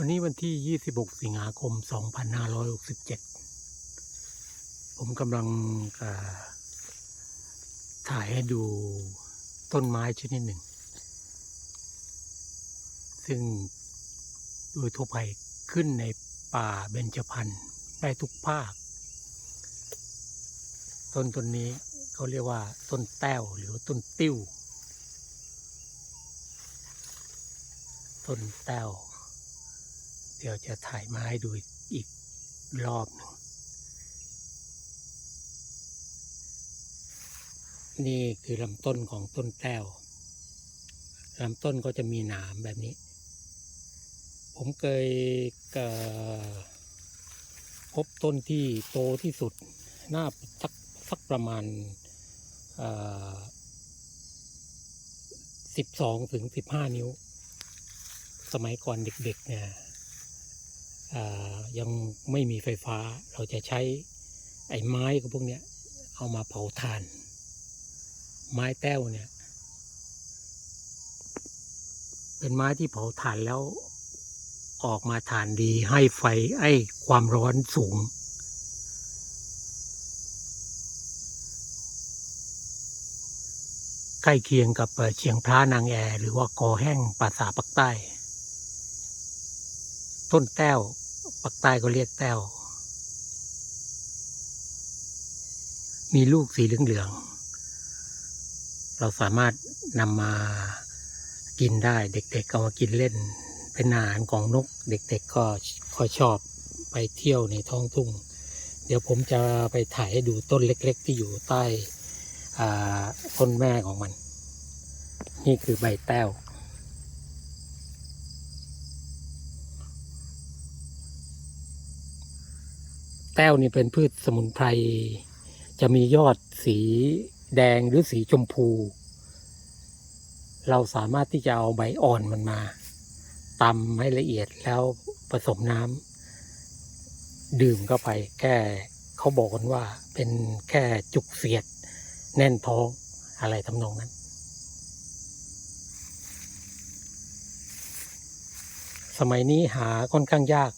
วันนี้วันที่ 26 สิงหาคม 2567 ผมกำลังถ่ายให้ดูต้นไม้ชนิดหนึ่ง ซึ่งโดยทั่วไปขึ้นในป่าเบญจพรรณได้ทุกภาค ต้นต้นนี้เขาเรียกว่าต้นแต้วหรือต้นติ้ว ต้นแต้ว เดี๋ยวจะถ่ายมาให้ดูอีกรอบหนึ่งนี่คือลำต้นของต้นแต้วลำต้นก็จะมีหนามแบบนี้ ผมเคยพบต้นที่โตที่สุด หน้าสักสักประมาณสิบสองถึงสิบห้านิ้ว สมัยก่อนเด็กๆเนี่ย ยังไม่มีไฟฟ้าเราจะใช้ไอ้ไม้กับพวกเนี้ยเอามาเผาถ่าน ไม้แต้วเนี่ย เป็นไม้ที่เผาถ่านแล้วออกมาถ่านดีให้ไฟไอ้ความร้อนสูง ใกล้เคียงกับเอ่อเชียงพระนางแอ หรือว่ากอแห้งป่าสาปักใต้ ต้นแต้วปักใต้ก็เรียกแต้ว มีลูกสีเหลืองๆ เราสามารถนำมากินได้เด็กๆเอามากินเล่น เป็นอาหารของนก เด็กๆก็ค่อชอบไปเที่ยวในท้องทุ่ง เดี๋ยวผมจะไปถ่ายให้ดูต้นเล็ก ๆ ที่อยู่ใต้ต้นแม่ของมัน นี่คือใบแต้ว แต้วนี่เป็นพืชสมุนไพร จะมียอดสีแดงหรือสีชมพู เราสามารถที่จะเอาใบอ่อนมันมาตำให้ละเอียดแล้วผสมน้ำดื่มเข้าไปแค่เขาบอกกันว่าเป็นแค่จุกเสียด แน่นท้องอะไรทำนองนั้น สมัยนี้หาค่อนข้างยาก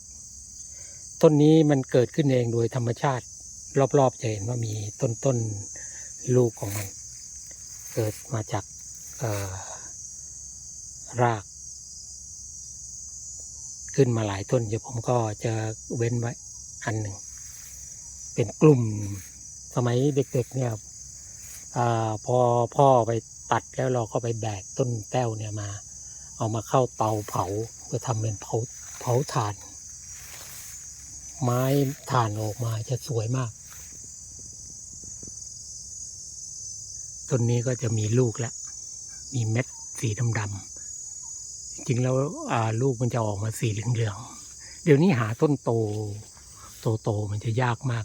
ต้นนี้มันเกิดขึ้นเองโดยธรรมชาติ รอบๆจะเห็นว่ามีต้นต้นลูกของมัน เกิดมาจากราก ขึ้นมาหลายต้นเดี๋ยวผมก็จะเว้นไว้อันหนึ่ง เป็นกลุ่มสมัยเด็กๆเนี่ยอพอพ่อไปตัดแล้วเราก็ไปแบกต้นแต้วเนี่ยมา เอามาเข้าเตาเผาเพื่อทำเป็นเผาเผาถ่าน ไม้ถ่านออกมาจะสวยมากต้นนี้ก็จะมีลูกแล้ว มีเม็ดสีดำๆจริงๆแล้วอ่าลูกมันจะออกมาสีเหลืองๆ เดี๋ยวนี้หาต้นโต โตๆมันจะยากมาก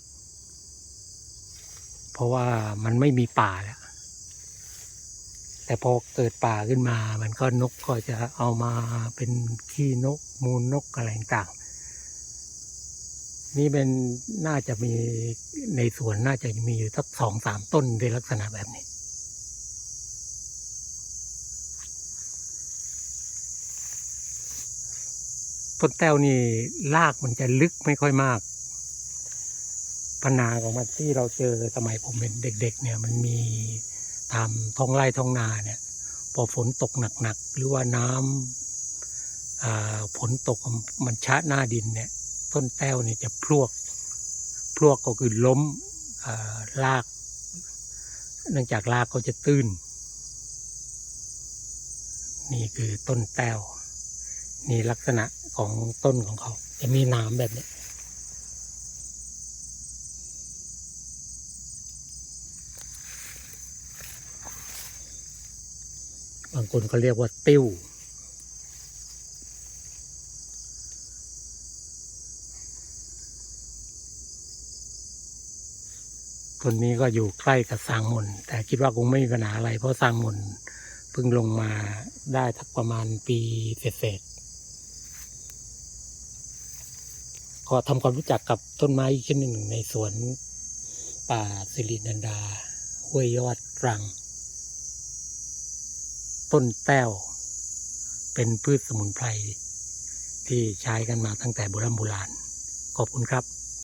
เพราะว่ามันไม่มีป่าแล้ว แต่พอเกิดป่าขึ้นมา มันก็นกก็จะเอามาเป็นขี้นกมูลนกอะไรต่างๆ นี่เป็นน่าจะมีในสวนน่าจะมีอยู่สักสองสามต้นในลักษณะแบบนี้ ต้นแต้วนี่รากมันจะลึกไม่ค่อยมากปัญหาของมันที่เราเจอสมัยผมเป็นเด็ก ๆ เนี่ย มันมีตามท้องไร่ท้องนาเนี่ย พอฝนตกหนักๆหรือว่าน้ำอ่าฝนตกมันชะหน้าดินเนี่ย ต้นแต้วเนี่ยจะพลวก พลวกก็คือล้มอ่าราก เนื่องจากรากก็จะตื้น นี่คือต้นแต้ว นี่ลักษณะของต้นของเขา จะมีหนามแบบเนี้ยบางคนเขาเรียกว่าติ้ว ต้นนี้ก็อยู่ใกล้กับสางมนแต่คิดว่าคงไม่มีปัญหาอะไร เพราะสางมนเพิ่งลงมาได้ทักประมาณปีเศษๆก็ทำความรู้จักกับต้นไม้อีกชนิดหนึ่งในสวนป่าสิรินันดาห้วยยอดรัง ต้นแต้ว เป็นพืชสมุนไพรที่ใช้กันมาตั้งแต่โบราณโบราณขอบคุณครับ